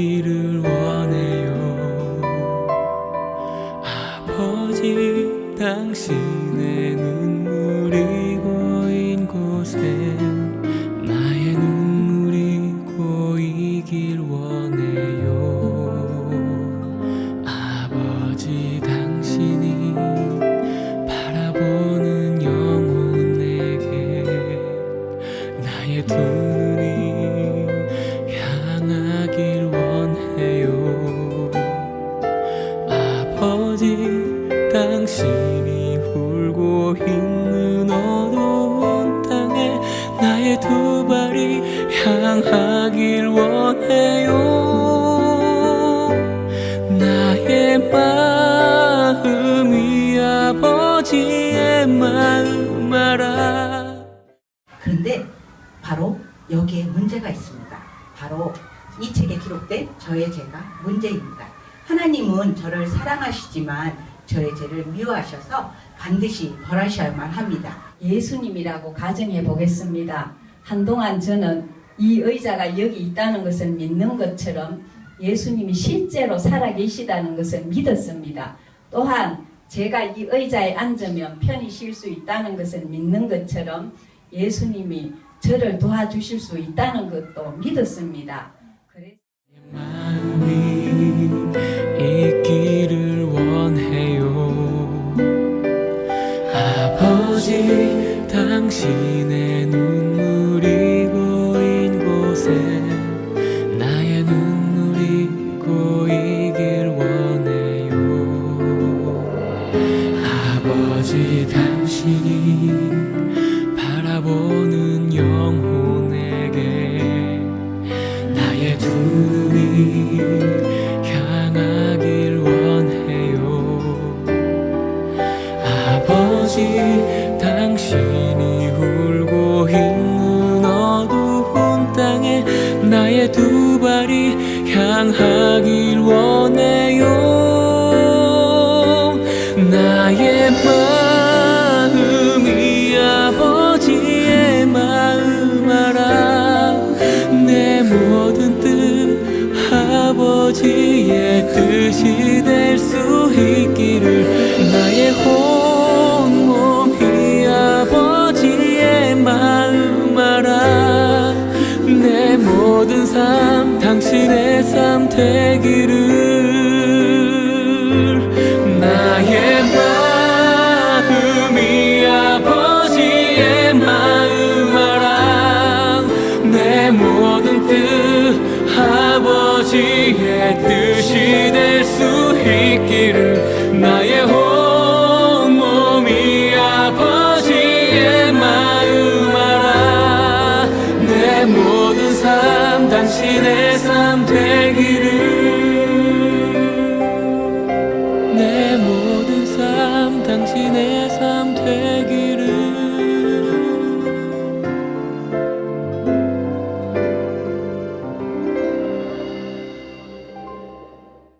있기 두 발이 향하길 원해요 나의 마음이 아버지의 마음 알아 그런데 바로 여기에 문제가 있습니다. 바로 이 책에 기록된 저의 죄가 문제입니다. 하나님은 저를 사랑하시지만 저의 죄를 미워하셔서 반드시 벌하셔야만 합니다. 예수님이라고 가정해 보겠습니다. 한동안 저는 이 의자가 여기 있다는 것을 믿는 것처럼 예수님이 실제로 살아계시다는 것을 믿었습니다. 또한 제가 이 의자에 앉으면 편히 쉴 수 있다는 것을 믿는 것처럼 예수님이 저를 도와주실 수 있다는 것도 믿었습니다. 마음이 있기를 원해요 아버지 당신의 눈 향하길 원해요. 나의 마음이 아버지의 마음 알아. 내 모든 뜻 아버지의 뜻이 될 수 있기를 나의 온 몸이 아버지의 마음 알아. 내 모든 삶 당신의 삶 되기를 나의 마음이 아버지의 마음 알아 내 모든 뜻 아버지의 뜻이 당신의 삶 되기를. 내 모든 삶 당신의 삶